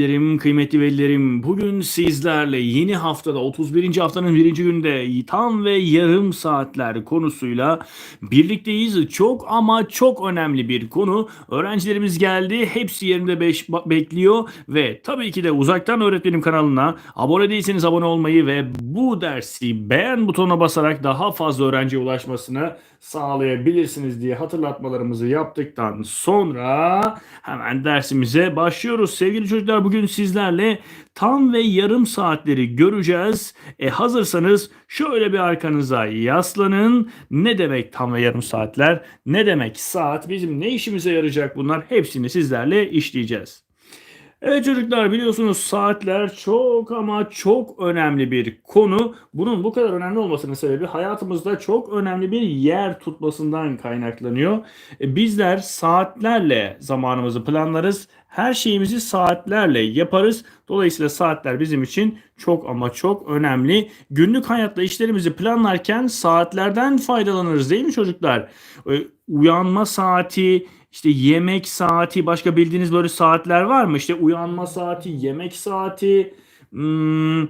Öğrencilerim, kıymetli velilerim, bugün sizlerle yeni haftada 31. haftanın birinci günde tam ve yarım saatler konusuyla birlikteyiz. Çok ama çok önemli bir konu. Öğrencilerimiz geldi, hepsi yerinde beş, bekliyor ve tabii ki de uzaktan öğretmenim kanalına abone değilseniz abone olmayı ve bu dersi beğen butonuna basarak daha fazla öğrenciye ulaşmasını sağlayabilirsiniz diye hatırlatmalarımızı yaptıktan sonra hemen dersimize başlıyoruz. Sevgili çocuklar bugün sizlerle tam ve yarım saatleri göreceğiz. E hazırsanız şöyle bir arkanıza yaslanın. Ne demek tam ve yarım saatler? Ne demek saat? Bizim ne işimize yarayacak bunlar? Hepsini sizlerle işleyeceğiz. Evet çocuklar biliyorsunuz saatler çok ama çok önemli bir konu. Bunun bu kadar önemli olmasının sebebi hayatımızda çok önemli bir yer tutmasından kaynaklanıyor. E, Bizler saatlerle zamanımızı planlarız. Her şeyimizi saatlerle yaparız. Dolayısıyla saatler bizim için çok ama çok önemli. Günlük hayatta işlerimizi planlarken saatlerden faydalanırız değil mi çocuklar? E, Uyanma saati, işte yemek saati, başka bildiğiniz böyle saatler var mı? İşte uyanma saati, yemek saati, hmm,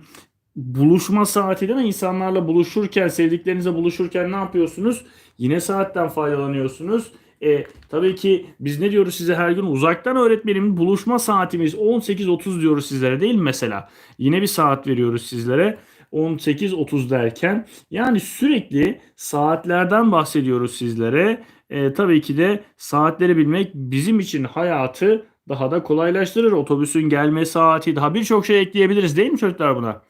buluşma saati değil mi? İnsanlarla buluşurken, sevdiklerinizle buluşurken ne yapıyorsunuz? Yine saatten faydalanıyorsunuz. E, tabii ki biz ne diyoruz size her gün? Uzaktan öğretmenim buluşma saatimiz 18.30 diyoruz sizlere değil mi mesela? Yine bir saat veriyoruz sizlere. 18.30 derken yani sürekli saatlerden bahsediyoruz sizlere. E, tabii ki de saatleri bilmek bizim için hayatı daha da kolaylaştırır. Otobüsün gelme saati daha birçok şey ekleyebiliriz değil mi çocuklar buna?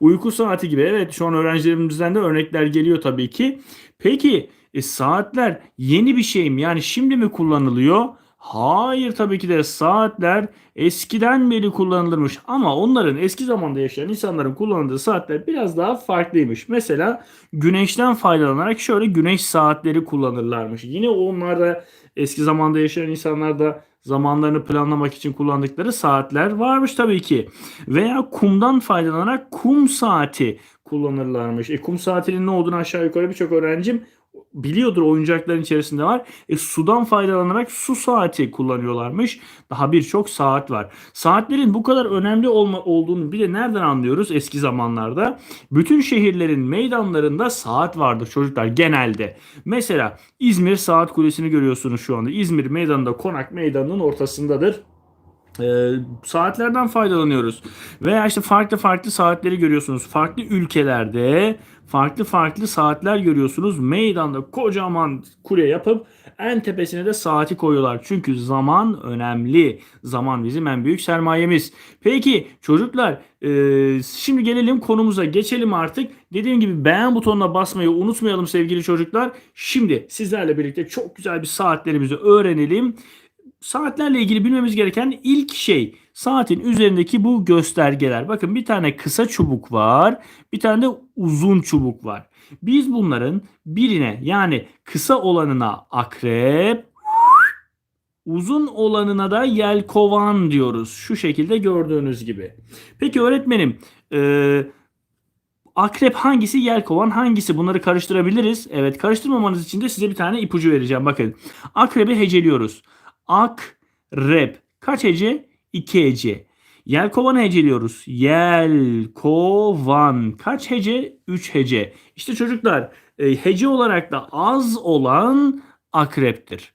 Uyku saati gibi evet şu an öğrencilerimizden de örnekler geliyor tabii ki. Peki e, saatler yeni bir şey mi? Yani şimdi mi kullanılıyor? Hayır tabii ki de saatler eskiden beri kullanılırmış ama onların eski zamanda yaşayan insanların kullandığı saatler biraz daha farklıymış. Mesela güneşten faydalanarak şöyle güneş saatleri kullanırlarmış. Yine onlar da eski zamanda yaşayan insanlar da zamanlarını planlamak için kullandıkları saatler varmış tabii ki. Veya kumdan faydalanarak kum saati kullanırlarmış. E, kum saatinin ne olduğunu aşağı yukarı birçok öğrencim biliyordur oyuncakların içerisinde var. E, sudan faydalanarak su saati kullanıyorlarmış. Daha birçok saat var. Saatlerin bu kadar önemli olma, olduğunu bir de nereden anlıyoruz eski zamanlarda? Bütün şehirlerin meydanlarında saat vardır çocuklar genelde. Mesela İzmir Saat Kulesi'ni görüyorsunuz şu anda. İzmir meydanında Konak Meydanı'nın ortasındadır. E, saatlerden faydalanıyoruz. Veya işte farklı farklı saatleri görüyorsunuz. Farklı ülkelerde farklı farklı saatler görüyorsunuz. Meydanda kocaman kule yapıp en tepesine de saati koyuyorlar. Çünkü zaman önemli. Zaman bizim en büyük sermayemiz. Peki çocuklar e, şimdi gelelim konumuza geçelim artık. Dediğim gibi beğen butonuna basmayı unutmayalım sevgili çocuklar. Şimdi sizlerle birlikte çok güzel bir saatlerimizi öğrenelim saatlerle ilgili bilmemiz gereken ilk şey saatin üzerindeki bu göstergeler. Bakın bir tane kısa çubuk var, bir tane de uzun çubuk var. Biz bunların birine yani kısa olanına akrep, uzun olanına da yelkovan diyoruz. Şu şekilde gördüğünüz gibi. Peki öğretmenim, e, akrep hangisi, yelkovan hangisi? Bunları karıştırabiliriz. Evet, karıştırmamanız için de size bir tane ipucu vereceğim. Bakın, akrebi heceliyoruz. Akrep. Kaç hece? 2 hece. Yelkovanı heceliyoruz. Yelkovan. Kaç hece? 3 hece. İşte çocuklar e, hece olarak da az olan akreptir.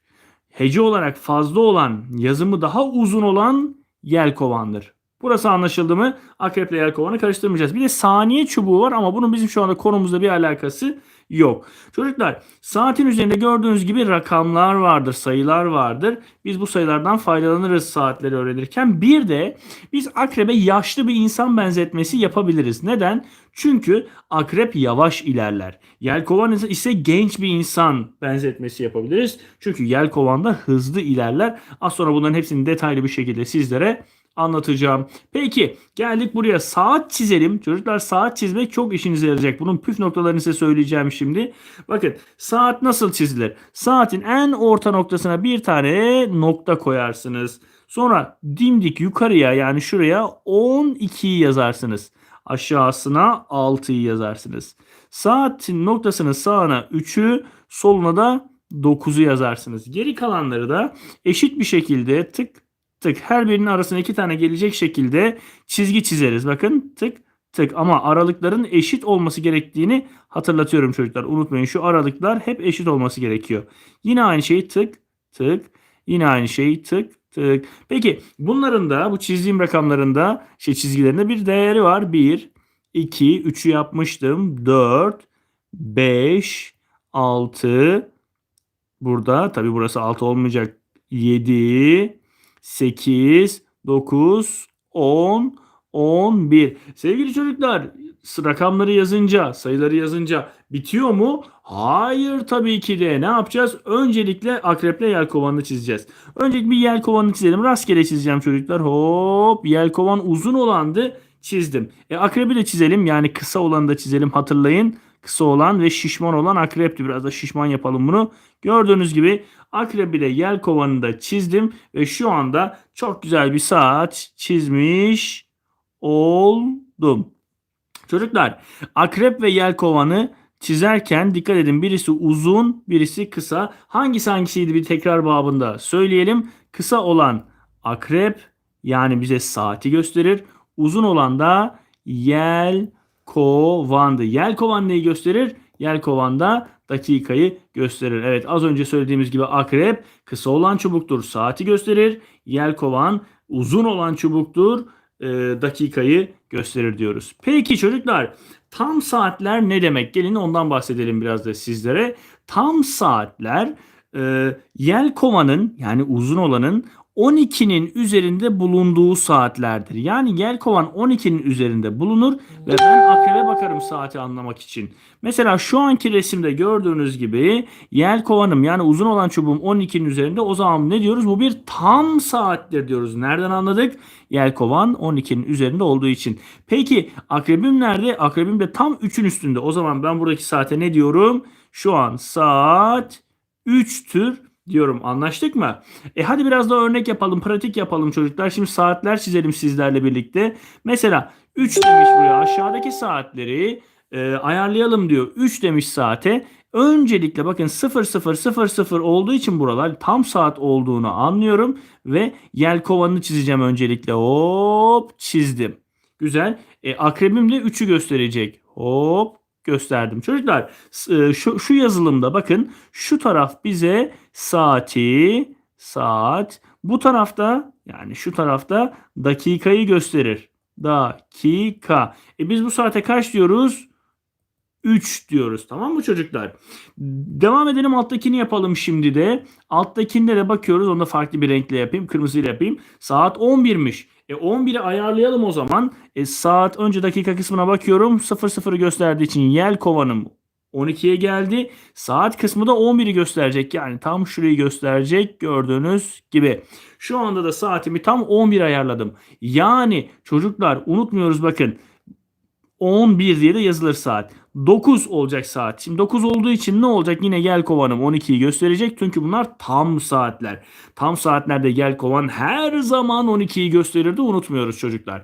Hece olarak fazla olan, yazımı daha uzun olan yelkovandır. Burası anlaşıldı mı? Akreple yelkovanı karıştırmayacağız. Bir de saniye çubuğu var ama bunun bizim şu anda konumuzda bir alakası yok. Çocuklar saatin üzerinde gördüğünüz gibi rakamlar vardır, sayılar vardır. Biz bu sayılardan faydalanırız saatleri öğrenirken. Bir de biz akrebe yaşlı bir insan benzetmesi yapabiliriz. Neden? Çünkü akrep yavaş ilerler. Yelkovan ise genç bir insan benzetmesi yapabiliriz. Çünkü yelkovan da hızlı ilerler. Az sonra bunların hepsini detaylı bir şekilde sizlere anlatacağım. Peki geldik buraya saat çizelim. Çocuklar saat çizmek çok işinize yarayacak. Bunun püf noktalarını size söyleyeceğim şimdi. Bakın saat nasıl çizilir? Saatin en orta noktasına bir tane nokta koyarsınız. Sonra dimdik yukarıya yani şuraya 12'yi yazarsınız. Aşağısına 6'yı yazarsınız. Saatin noktasının sağına 3'ü soluna da 9'u yazarsınız. Geri kalanları da eşit bir şekilde tık tık. Her birinin arasına iki tane gelecek şekilde çizgi çizeriz. Bakın tık tık ama aralıkların eşit olması gerektiğini hatırlatıyorum çocuklar. Unutmayın şu aralıklar hep eşit olması gerekiyor. Yine aynı şey tık tık. Yine aynı şey tık tık. Peki bunların da bu çizdiğim rakamlarında şey çizgilerinde bir değeri var. 1, 2, 3'ü yapmıştım. 4, 5, 6. Burada tabi burası 6 olmayacak. 7, 8, 9, 10, 11. Sevgili çocuklar rakamları yazınca, sayıları yazınca bitiyor mu? Hayır tabii ki de. Ne yapacağız? Öncelikle akreple yelkovanını çizeceğiz. Öncelikle bir yelkovanını çizelim. Rastgele çizeceğim çocuklar. Hop yelkovan uzun olandı çizdim. E, akrebi de çizelim. Yani kısa olanı da çizelim. Hatırlayın. Kısa olan ve şişman olan akrepti. Biraz da şişman yapalım bunu. Gördüğünüz gibi akrep ile yelkovanı da çizdim. Ve şu anda çok güzel bir saat çizmiş oldum. Çocuklar akrep ve yelkovanı çizerken dikkat edin birisi uzun birisi kısa. Hangisi hangisiydi bir tekrar babında söyleyelim. Kısa olan akrep yani bize saati gösterir. Uzun olan da yelkovandı. Yelkovan neyi gösterir? Yelkovan da dakikayı gösterir. Evet az önce söylediğimiz gibi akrep kısa olan çubuktur saati gösterir. Yelkovan uzun olan çubuktur e, dakikayı gösterir diyoruz. Peki çocuklar tam saatler ne demek? Gelin ondan bahsedelim biraz da sizlere. Tam saatler e, yelkovanın yani uzun olanın 12'nin üzerinde bulunduğu saatlerdir. Yani yelkovan 12'nin üzerinde bulunur ve ben akrebe bakarım saati anlamak için. Mesela şu anki resimde gördüğünüz gibi yelkovanım yani uzun olan çubuğum 12'nin üzerinde o zaman ne diyoruz? Bu bir tam saattir diyoruz. Nereden anladık? Yelkovan 12'nin üzerinde olduğu için. Peki akrebim nerede? Akrebim de tam 3'ün üstünde. O zaman ben buradaki saate ne diyorum? Şu an saat 3'tür diyorum. Anlaştık mı? E hadi biraz daha örnek yapalım, pratik yapalım çocuklar. Şimdi saatler çizelim sizlerle birlikte. Mesela 3 demiş buraya aşağıdaki saatleri e, ayarlayalım diyor. 3 demiş saate. Öncelikle bakın 0000 olduğu için buralar tam saat olduğunu anlıyorum ve yelkovanını çizeceğim öncelikle. Hop çizdim. Güzel. E, akrebim de 3'ü gösterecek. Hop gösterdim. Çocuklar e, şu, şu yazılımda bakın şu taraf bize saati saat bu tarafta yani şu tarafta dakikayı gösterir. Dakika. E biz bu saate kaç diyoruz? 3 diyoruz. Tamam mı çocuklar? Devam edelim alttakini yapalım şimdi de. Alttakinde de bakıyoruz. Onu da farklı bir renkle yapayım. Kırmızıyla yapayım. Saat 11'miş. E 11'i ayarlayalım o zaman. E saat önce dakika kısmına bakıyorum. 00'ı gösterdiği için yel kovanım 12'ye geldi. Saat kısmı da 11'i gösterecek. Yani tam şurayı gösterecek gördüğünüz gibi. Şu anda da saatimi tam 11 ayarladım. Yani çocuklar unutmuyoruz bakın. 11 diye de yazılır saat. 9 olacak saat. Şimdi 9 olduğu için ne olacak? Yine gel kovanım 12'yi gösterecek. Çünkü bunlar tam saatler. Tam saatlerde gel kovan her zaman 12'yi gösterirdi. Unutmuyoruz çocuklar.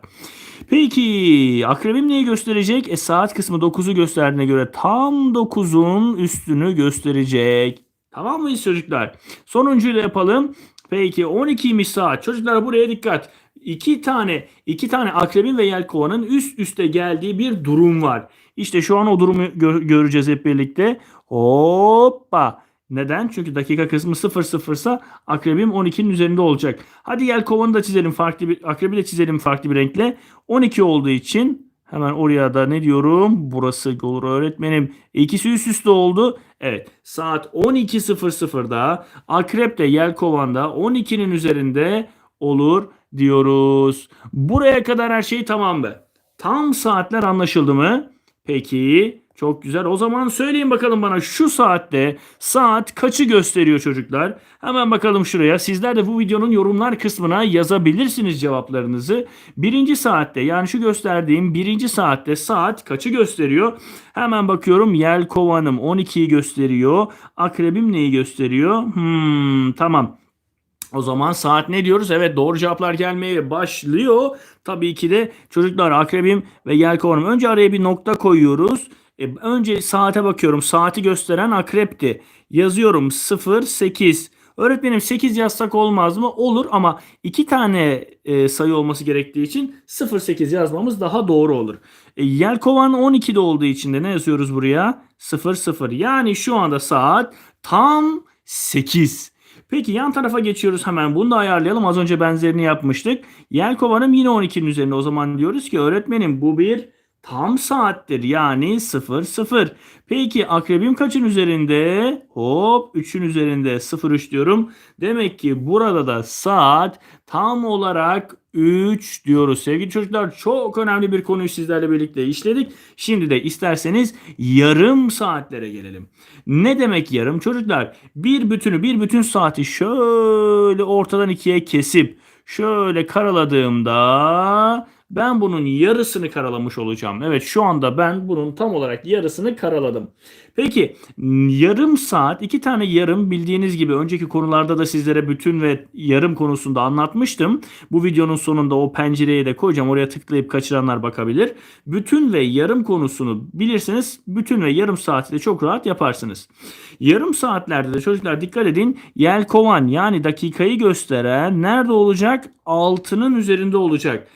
Peki akrebim neyi gösterecek? E saat kısmı 9'u gösterdiğine göre tam 9'un üstünü gösterecek. Tamam mıyız çocuklar? Sonuncuyu da yapalım. Peki 12'ymiş saat. Çocuklar buraya dikkat. İki tane iki tane akrebin ve yelkovanın üst üste geldiği bir durum var. İşte şu an o durumu gö- göreceğiz hep birlikte. Hoppa. Neden? Çünkü dakika kısmı 0 0 ise akrebim 12'nin üzerinde olacak. Hadi yelkovanı da çizelim farklı bir akrebi de çizelim farklı bir renkle. 12 olduğu için hemen oraya da ne diyorum? Burası olur öğretmenim. İkisi üst üste oldu. Evet. Saat 12.00'da akrep de yelkovan da 12'nin üzerinde olur diyoruz. Buraya kadar her şey tamam mı? Tam saatler anlaşıldı mı? Peki çok güzel. O zaman söyleyin bakalım bana şu saatte saat kaçı gösteriyor çocuklar? Hemen bakalım şuraya. Sizler de bu videonun yorumlar kısmına yazabilirsiniz cevaplarınızı. Birinci saatte yani şu gösterdiğim birinci saatte saat kaçı gösteriyor? Hemen bakıyorum yelkovanım 12'yi gösteriyor. Akrebim neyi gösteriyor? Hmm, tamam. O zaman saat ne diyoruz? Evet doğru cevaplar gelmeye başlıyor. Tabii ki de çocuklar akrebim ve yelkovanım. Önce araya bir nokta koyuyoruz. E, önce saate bakıyorum. Saati gösteren akrepti. Yazıyorum 08. Öğretmenim 8 yazsak olmaz mı? Olur ama iki tane e, sayı olması gerektiği için 0-8 yazmamız daha doğru olur. E, Yelkovan 12'de olduğu için de ne yazıyoruz buraya? 0-0. Yani şu anda saat tam 8. Peki yan tarafa geçiyoruz hemen. Bunu da ayarlayalım. Az önce benzerini yapmıştık. Yelkovan'ım yine 12'nin üzerinde. O zaman diyoruz ki öğretmenim bu bir tam saattir. Yani 00. Peki akrebim kaçın üzerinde? Hop 3'ün üzerinde 03 diyorum. Demek ki burada da saat tam olarak 3 diyoruz. Sevgili çocuklar çok önemli bir konuyu sizlerle birlikte işledik. Şimdi de isterseniz yarım saatlere gelelim. Ne demek yarım? Çocuklar bir bütünü bir bütün saati şöyle ortadan ikiye kesip şöyle karaladığımda ben bunun yarısını karalamış olacağım. Evet şu anda ben bunun tam olarak yarısını karaladım. Peki yarım saat iki tane yarım bildiğiniz gibi önceki konularda da sizlere bütün ve yarım konusunda anlatmıştım. Bu videonun sonunda o pencereye de koyacağım. Oraya tıklayıp kaçıranlar bakabilir. Bütün ve yarım konusunu bilirsiniz. Bütün ve yarım saati de çok rahat yaparsınız. Yarım saatlerde de çocuklar dikkat edin. Yelkovan yani dakikayı gösteren nerede olacak? Altının üzerinde olacak.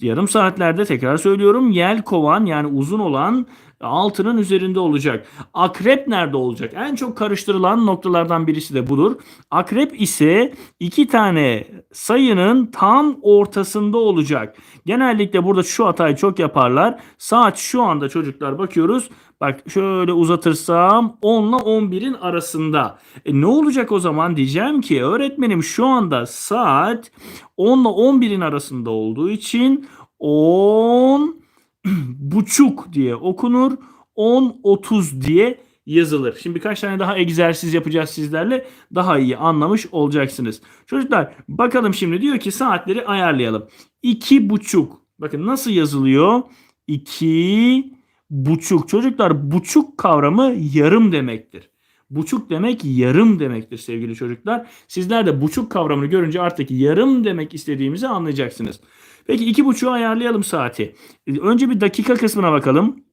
Yarım saatlerde tekrar söylüyorum yel kovan yani uzun olan altının üzerinde olacak. Akrep nerede olacak? En çok karıştırılan noktalardan birisi de budur. Akrep ise iki tane sayının tam ortasında olacak. Genellikle burada şu hatayı çok yaparlar. Saat şu anda çocuklar bakıyoruz. Bak şöyle uzatırsam 10 ile 11'in arasında. E ne olacak o zaman diyeceğim ki öğretmenim şu anda saat 10 ile 11'in arasında olduğu için 10 buçuk diye okunur. 10.30 diye yazılır. Şimdi birkaç tane daha egzersiz yapacağız sizlerle. Daha iyi anlamış olacaksınız. Çocuklar bakalım şimdi diyor ki saatleri ayarlayalım. 2 buçuk. Bakın nasıl yazılıyor? 2 buçuk. Çocuklar buçuk kavramı yarım demektir. Buçuk demek yarım demektir sevgili çocuklar. Sizler de buçuk kavramını görünce artık yarım demek istediğimizi anlayacaksınız. Peki iki buçuğu ayarlayalım saati. Önce bir dakika kısmına bakalım.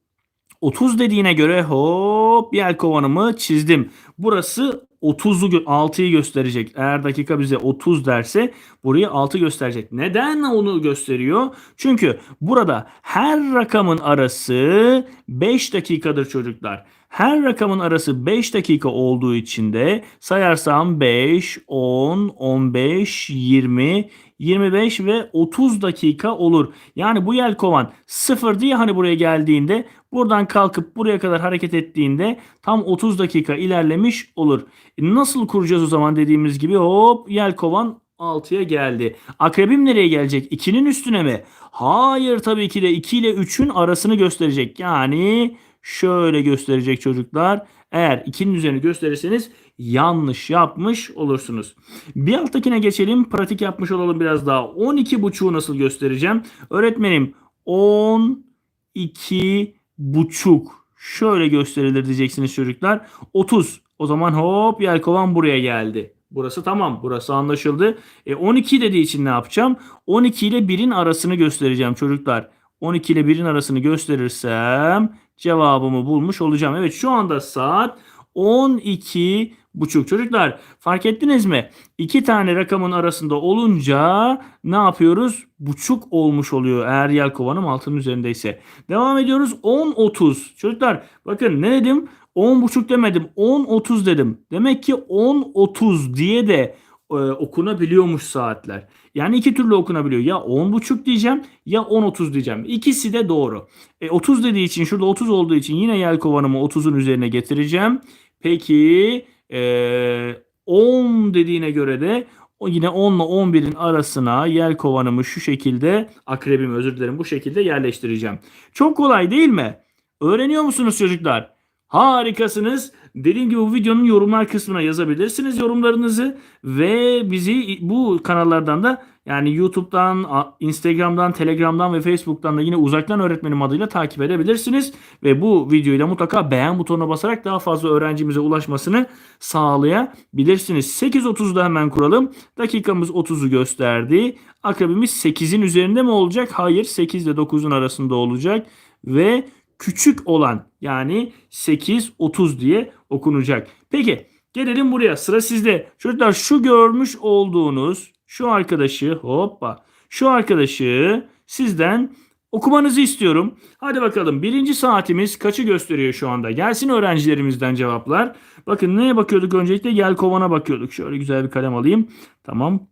30 dediğine göre hop yel kovanımı çizdim. Burası 30'u 6'yı gösterecek. Eğer dakika bize 30 derse burayı 6 gösterecek. Neden onu gösteriyor? Çünkü burada her rakamın arası 5 dakikadır çocuklar. Her rakamın arası 5 dakika olduğu için de sayarsam 5, 10, 15, 20, 25 ve 30 dakika olur. Yani bu yelkovan 0 diye hani buraya geldiğinde buradan kalkıp buraya kadar hareket ettiğinde tam 30 dakika ilerlemiş olur. E nasıl kuracağız o zaman dediğimiz gibi hop yelkovan 6'ya geldi. Akrebim nereye gelecek? 2'nin üstüne mi? Hayır tabii ki de 2 ile 3'ün arasını gösterecek. Yani şöyle gösterecek çocuklar. Eğer 2'nin üzerine gösterirseniz yanlış yapmış olursunuz. Bir alttakine geçelim. Pratik yapmış olalım biraz daha. 12 buçuğu nasıl göstereceğim? Öğretmenim 12 buçuk şöyle gösterilir diyeceksiniz çocuklar. 30. O zaman hop yelkovan buraya geldi. Burası tamam. Burası anlaşıldı. E 12 dediği için ne yapacağım? 12 ile 1'in arasını göstereceğim çocuklar. 12 ile 1'in arasını gösterirsem cevabımı bulmuş olacağım. Evet şu anda saat 12 buçuk. Çocuklar fark ettiniz mi? İki tane rakamın arasında olunca ne yapıyoruz? Buçuk olmuş oluyor eğer yelkovanım altının üzerindeyse. Devam ediyoruz 10-30. Çocuklar bakın ne dedim? 10 buçuk demedim 10-30 dedim. Demek ki 10-30 diye de e, okunabiliyormuş saatler. Yani iki türlü okunabiliyor. Ya 10 buçuk diyeceğim ya 10-30 diyeceğim. İkisi de doğru. E, 30 dediği için şurada 30 olduğu için yine yelkovanımı 30'un üzerine getireceğim. Peki e, 10 dediğine göre de yine 10 ile 11'in arasına yelkovanımı şu şekilde akrebimi özür dilerim bu şekilde yerleştireceğim. Çok kolay değil mi? Öğreniyor musunuz çocuklar? Harikasınız. Dediğim gibi bu videonun yorumlar kısmına yazabilirsiniz yorumlarınızı ve bizi bu kanallardan da yani YouTube'dan, Instagram'dan, Telegram'dan ve Facebook'tan da yine uzaktan öğretmenim adıyla takip edebilirsiniz. Ve bu videoyu da mutlaka beğen butonuna basarak daha fazla öğrencimize ulaşmasını sağlayabilirsiniz. 8.30'da hemen kuralım. Dakikamız 30'u gösterdi. Akabimiz 8'in üzerinde mi olacak? Hayır 8 ile 9'un arasında olacak. Ve küçük olan yani 8 30 diye okunacak. Peki Gelelim buraya. Sıra sizde. Çocuklar şu görmüş olduğunuz şu arkadaşı hoppa şu arkadaşı sizden okumanızı istiyorum. Hadi bakalım. Birinci saatimiz kaçı gösteriyor şu anda? Gelsin öğrencilerimizden cevaplar. Bakın neye bakıyorduk öncelikle? Yelkovana bakıyorduk. Şöyle güzel bir kalem alayım. Tamam.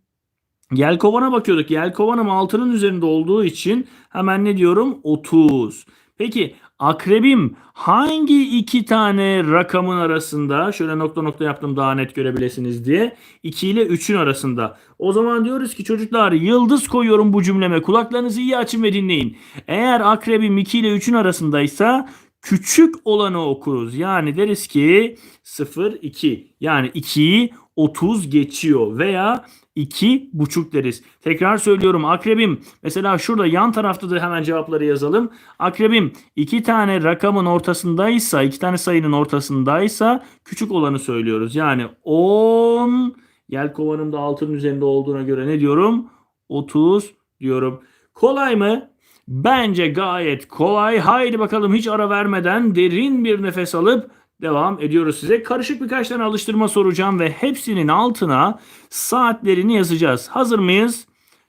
Yelkovana bakıyorduk. Yelkovanım altının üzerinde olduğu için hemen ne diyorum? 30. Peki akrebim hangi iki tane rakamın arasında? Şöyle nokta nokta yaptım daha net görebilirsiniz diye. 2 ile 3'ün arasında. O zaman diyoruz ki çocuklar yıldız koyuyorum bu cümleme. Kulaklarınızı iyi açın ve dinleyin. Eğer akrebim 2 ile 3'ün arasındaysa küçük olanı okuruz. Yani deriz ki 0 2. Yani 2'yi 30 geçiyor veya 2 buçuk deriz. Tekrar söylüyorum akrebim mesela şurada yan tarafta da hemen cevapları yazalım. Akrebim iki tane rakamın ortasındaysa iki tane sayının ortasındaysa küçük olanı söylüyoruz. Yani 10 yelkovanım da altının üzerinde olduğuna göre ne diyorum? 30 diyorum. Kolay mı? Bence gayet kolay. Haydi bakalım hiç ara vermeden derin bir nefes alıp devam ediyoruz size. Karışık birkaç tane alıştırma soracağım ve hepsinin altına saatlerini yazacağız. Hazır mıyız?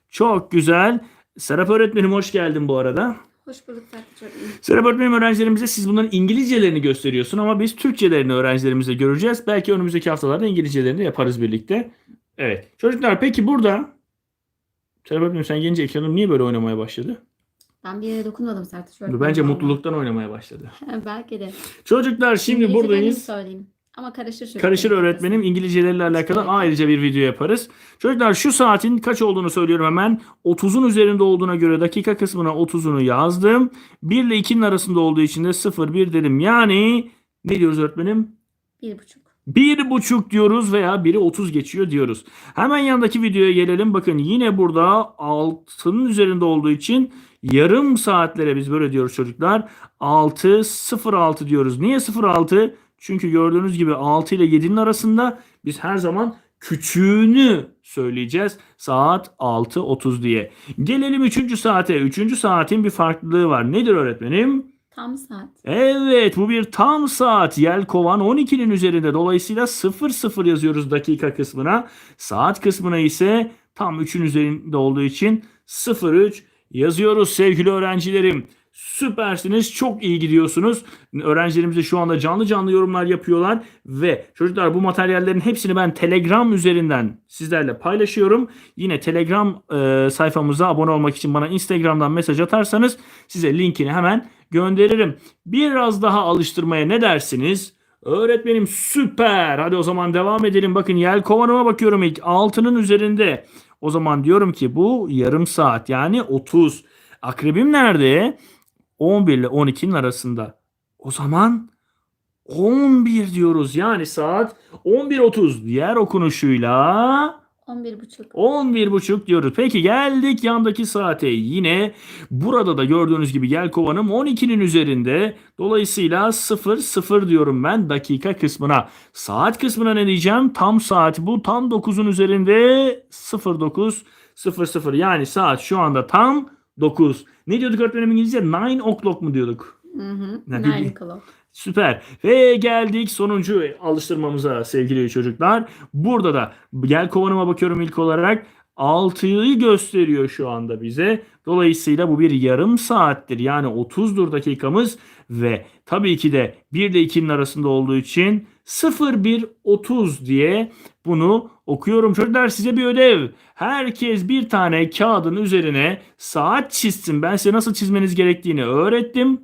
Çok güzel. Serap öğretmenim hoş geldin bu arada. Hoş bulduk Fatih. Serap öğretmenim öğrencilerimize siz bunların İngilizcelerini gösteriyorsun ama biz Türkçelerini öğrencilerimize göreceğiz. Belki önümüzdeki haftalarda İngilizcelerini yaparız birlikte. Evet. Çocuklar peki burada Serap öğretmenim sen gelince ekranım niye böyle oynamaya başladı? Ben bir yere dokunmadım Sertaç öğretmenim. Bence mutluluktan oynamaya başladı. Belki de. Çocuklar şimdi İngilizcelerini buradayız. söyleyeyim. Ama karışır çocuklar. Karışır öğretmenim İngilizcelerle alakalı ayrıca bir video yaparız. Çocuklar şu saatin kaç olduğunu söylüyorum hemen. 30'un üzerinde olduğuna göre dakika kısmına 30'unu yazdım. 1 ile 2'nin arasında olduğu için de 0 1 dedim. Yani ne diyoruz öğretmenim? Bir buçuk. Bir buçuk diyoruz veya biri 30 geçiyor diyoruz. Hemen yandaki videoya gelelim. Bakın yine burada altının üzerinde olduğu için yarım saatlere biz böyle diyoruz çocuklar. 6 06 diyoruz. Niye 06? Çünkü gördüğünüz gibi 6 ile 7'nin arasında biz her zaman küçüğünü söyleyeceğiz. Saat 6.30 diye. Gelelim 3. saate. 3. saatin bir farklılığı var. Nedir öğretmenim? Tam saat. Evet bu bir tam saat. Yelkovan 12'nin üzerinde. Dolayısıyla 00 yazıyoruz dakika kısmına. Saat kısmına ise tam 3'ün üzerinde olduğu için 03 yazıyoruz sevgili öğrencilerim. Süpersiniz. Çok iyi gidiyorsunuz. Öğrencilerimiz de şu anda canlı canlı yorumlar yapıyorlar ve çocuklar bu materyallerin hepsini ben Telegram üzerinden sizlerle paylaşıyorum. Yine Telegram e, sayfamıza abone olmak için bana Instagram'dan mesaj atarsanız size linkini hemen gönderirim. Biraz daha alıştırmaya ne dersiniz? Öğretmenim süper. Hadi o zaman devam edelim. Bakın yelkovanıma bakıyorum ilk. Altının üzerinde. O zaman diyorum ki bu yarım saat yani 30. Akrebim nerede? 11 ile 12'nin arasında. O zaman 11 diyoruz. Yani saat 11.30 diğer okunuşuyla On bir buçuk. 11.30 diyoruz. Peki geldik yandaki saate. Yine burada da gördüğünüz gibi Yelkovan'ım 12'nin üzerinde. Dolayısıyla 0 0 diyorum ben dakika kısmına. Saat kısmına ne diyeceğim? Tam saat bu. Tam 9'un üzerinde 09 00. Yani saat şu anda tam 9. Ne diyorduk öğretmenim İngilizce? 9 o'clock mu diyorduk? Hı hı. Ne Nine bileyim. o'clock. Süper. Ve geldik sonuncu alıştırmamıza sevgili çocuklar. Burada da gel kovanıma bakıyorum ilk olarak. 6'yı gösteriyor şu anda bize. Dolayısıyla bu bir yarım saattir. Yani 30'dur dakikamız ve tabii ki de 1 ile 2'nin arasında olduğu için 0130 diye bunu okuyorum. Çocuklar size bir ödev. Herkes bir tane kağıdın üzerine saat çizsin. Ben size nasıl çizmeniz gerektiğini öğrettim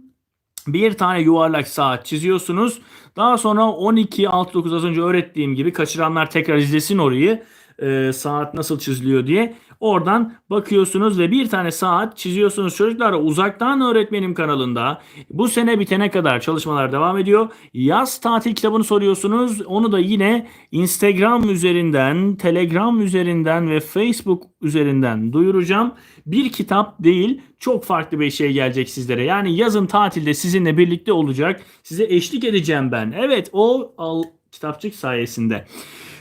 bir tane yuvarlak saat çiziyorsunuz. Daha sonra 12, 6, 9 az önce öğrettiğim gibi kaçıranlar tekrar izlesin orayı. Ee, saat nasıl çiziliyor diye. Oradan bakıyorsunuz ve bir tane saat çiziyorsunuz. Çocuklar uzaktan öğretmenim kanalında bu sene bitene kadar çalışmalar devam ediyor. Yaz tatil kitabını soruyorsunuz. Onu da yine Instagram üzerinden, Telegram üzerinden ve Facebook üzerinden duyuracağım. Bir kitap değil, çok farklı bir şey gelecek sizlere. Yani yazın tatilde sizinle birlikte olacak. Size eşlik edeceğim ben. Evet, o al kitapçık sayesinde.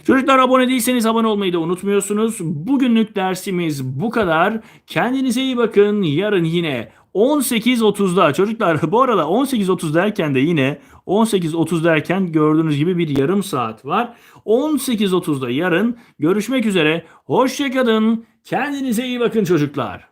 Çocuklar abone değilseniz abone olmayı da unutmuyorsunuz. Bugünlük dersimiz bu kadar. Kendinize iyi bakın. Yarın yine 18.30'da çocuklar bu arada 18.30 derken de yine 18.30 derken gördüğünüz gibi bir yarım saat var. 18.30'da yarın görüşmek üzere. Hoşçakalın. Kendinize iyi bakın çocuklar.